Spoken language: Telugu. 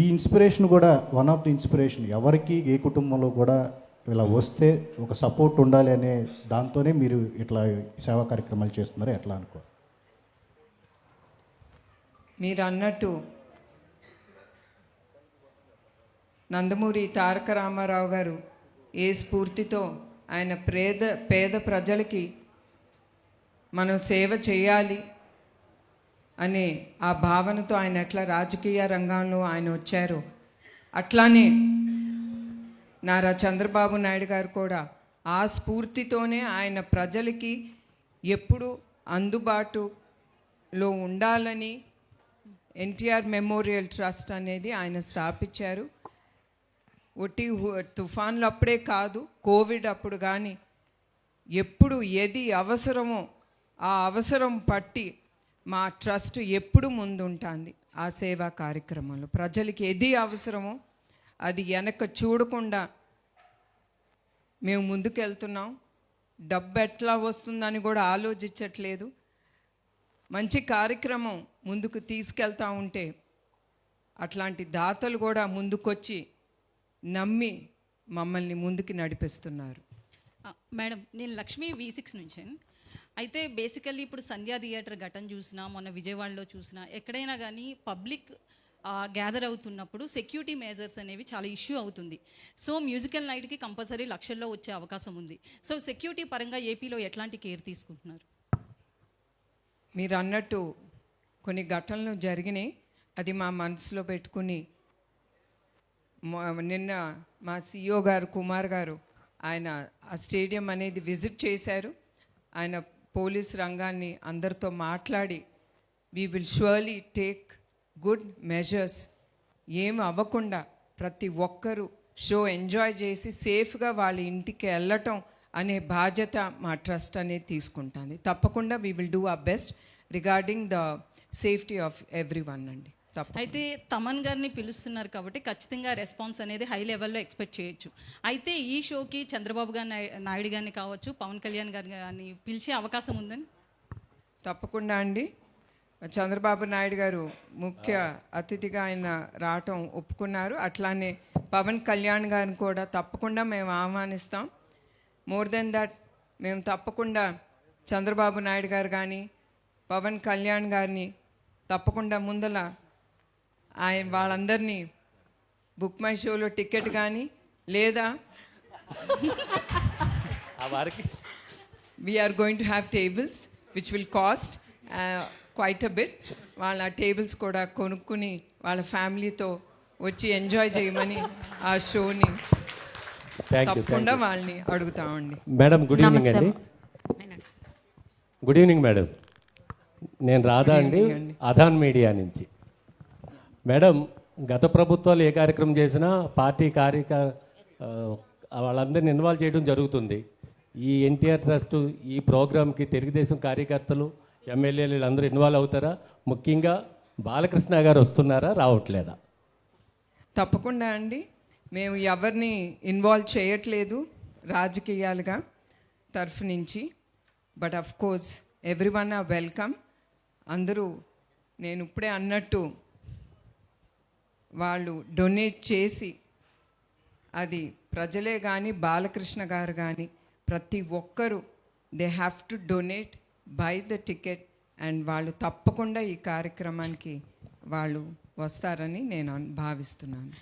ఈ ఇన్స్పిరేషన్ కూడా వన్ ఆఫ్ ది ఇన్స్పిరేషన్. ఎవరికి ఏ కుటుంబంలో కూడా ఇలా వస్తే ఒక సపోర్ట్ ఉండాలి అనే దాంతోనే మీరు ఇట్లా సేవా కార్యక్రమాలు చేస్తున్నారు ఎట్లా అనుకో మీరు అన్నట్టు నందమూరి తారక రామారావు గారు ఏ స్ఫూర్తితో ఆయన పేద పేద ప్రజలకి మనం సేవ చేయాలి అనే ఆ భావనతో ఆయన ఎట్లా రాజకీయ రంగంలో ఆయన వచ్చారు అట్లానే నారా చంద్రబాబు నాయుడు గారు కూడా ఆ స్ఫూర్తితోనే ఆయన ప్రజలకి ఎప్పుడు అందుబాటులో ఉండాలని ఎన్టీఆర్ మెమోరియల్ ట్రస్ట్ అనేది ఆయన స్థాపించారు. ఒట్టి తుఫాన్లు అప్పుడే కాదు కోవిడ్ అప్పుడు కానీ ఎప్పుడు ఏది అవసరమో ఆ అవసరం పట్టి మా ట్రస్ట్ ఎప్పుడు ముందుంటుంది ఆ సేవా కార్యక్రమంలో. ప్రజలకి ఏది అవసరమో అది వెనక చూడకుండా మేము ముందుకెళ్తున్నాం. డబ్బు ఎట్లా వస్తుందని కూడా ఆలోచించట్లేదు. మంచి కార్యక్రమం ముందుకు తీసుకెళ్తా ఉంటే అట్లాంటి దాతలు కూడా ముందుకొచ్చి నమ్మి మమ్మల్ని ముందుకు నడిపిస్తున్నారు. మేడం నేను లక్ష్మి వి సిక్స్ నుంచి. అయితే బేసికల్లీ ఇప్పుడు సంధ్యా థియేటర్ ఘటన చూసినా మొన్న విజయవాడలో చూసినా ఎక్కడైనా కానీ పబ్లిక్ గ్యాదర్ అవుతున్నప్పుడు సెక్యూరిటీ మేజర్స్ అనేవి చాలా ఇష్యూ అవుతుంది. సో మ్యూజికల్ నైట్కి కంపల్సరీ లక్షల్లో వచ్చే అవకాశం ఉంది. సో సెక్యూరిటీ పరంగా ఏపీలో ఎట్లాంటి కేర్ తీసుకుంటున్నారు? మీరు అన్నట్టు కొన్ని ఘటనలు జరిగినాయి. అది మా మనసులో పెట్టుకుని నిన్న మా సిఇఓ గారు కుమార్ గారు ఆయన ఆ స్టేడియం అనేది విజిట్ చేశారు. ఆయన పోలీస్ రంగాన్ని అందరితో మాట్లాడి we will surely take good measures ఏం అవ్వకుండా ప్రతి ఒక్కరూ షో ఎంజాయ్ చేసి సేఫ్గా వాళ్ళ ఇంటికి వెళ్ళటం అనే బాధ్యత మా ట్రస్ట్ అనేది తీసుకుంటుంది. తప్పకుండా we will do our best regarding the safety of everyone అండి. అయితే తమన్ గారిని పిలుస్తున్నారు కాబట్టి ఖచ్చితంగా రెస్పాన్స్ అనేది హై లెవెల్లో ఎక్స్పెక్ట్ చేయొచ్చు. అయితే ఈ షోకి చంద్రబాబు గారి నాయ- నాయుడు గారిని కావచ్చు పవన్ కళ్యాణ్ గారిని కానీ పిలిచే అవకాశం ఉందని తప్పకుండా అండి. చంద్రబాబు నాయుడు గారు ముఖ్య అతిథిగా ఆయన రావటం ఒప్పుకున్నారు. అట్లానే పవన్ కళ్యాణ్ గారిని కూడా తప్పకుండా మేము ఆహ్వానిస్తాం. మోర్ దెన్ దట్ మేము తప్పకుండా చంద్రబాబు నాయుడు గారు కానీ పవన్ కళ్యాణ్ గారిని తప్పకుండా ముందల ఆయన వాళ్ళందరినీ బుక్ మై షోలో టికెట్ కానీ లేదా going to have tables which will cost uh, quite a bit వాళ్ళ టేబుల్స్ కూడా కొనుక్కుని వాళ్ళ ఫ్యామిలీతో వచ్చి ఎంజాయ్ చేయమని ఆ షోని తప్పకుండా వాళ్ళని అడుగుతామండి మేడం గుడ్ ఈవినింగ్ అండి. గుడ్ ఈవినింగ్ మేడం నేను రాధా అండి. అధాన్ మీడియా నుంచి. మేడం గత ప్రభుత్వాలు ఏ కార్యక్రమం చేసినా పార్టీ కార్యక వాళ్ళందరిని ఇన్వాల్వ్ చేయడం జరుగుతుంది. ఈ ఎన్టీఆర్ ట్రస్ట్ ఈ ప్రోగ్రామ్కి తెలుగుదేశం కార్యకర్తలు ఎమ్మెల్యేలు వీళ్ళందరూ ఇన్వాల్వ్ అవుతారా? ముఖ్యంగా బాలకృష్ణ గారు వస్తున్నారా రావట్లేదా? తప్పకుండా అండి. మేము ఎవరిని ఇన్వాల్వ్ చేయట్లేదు రాజకీయాలుగా తరఫు నుంచి. But of course everyone are welcome. అందరూ నేను ఇప్పుడే అన్నట్టు వాళ్ళు డొనేట్ చేసి అది ప్రజలే కానీ బాలకృష్ణ గారు కానీ ప్రతి ఒక్కరూ they have to donate by the ticket and వాళ్ళు తప్పకుండా ఈ కార్యక్రమానికి వాళ్ళు వస్తారని నేను భావిస్తున్నాను.